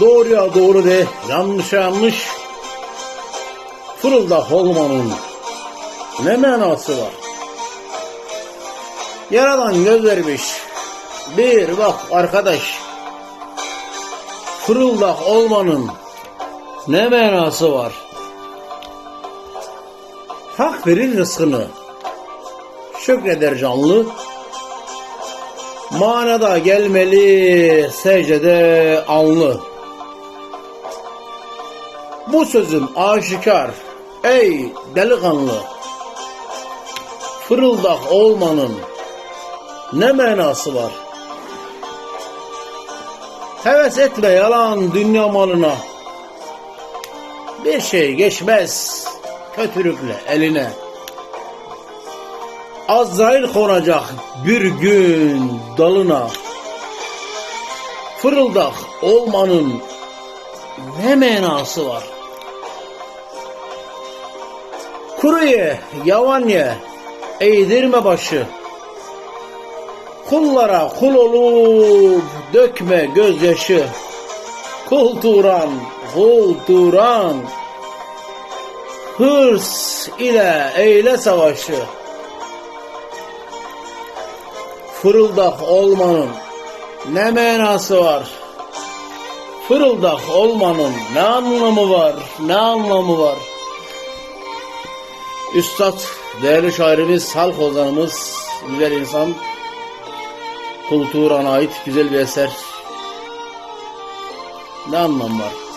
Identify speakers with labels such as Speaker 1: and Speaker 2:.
Speaker 1: Doğruya doğru de, yanlışa yanlış. Fırıldak olmanın ne manası var? Yaradan göz vermiş. Bir bak arkadaş. Fırıldak olmanın ne manası var? Hak verir rızkını. Şükreder canlı. Manada gelmeli secdede alnı. Bu sözüm aşikar. Ey delikanlı. Fırıldak olmanın ne manası var? Heves etme yalan dünya malına. Bir şey geçmez kötülükle eline. Azrail konacak bir gün dalına. Fırıldak olmanın ne manası var? Kuru ye, yavan ye, eğdirme başı. Kullara kul olup dökme gözyaşı. Kul turan, kul turan. Hırs ile eyle savaşı. Fırıldak olmanın ne manası var? Fırıldak olmanın ne anlamı var? Ne anlamı var? Üstad, değerli şairimiz, halk ozanımız, güzel insan, Kul Turan'a ait güzel bir eser. Ne anlam var?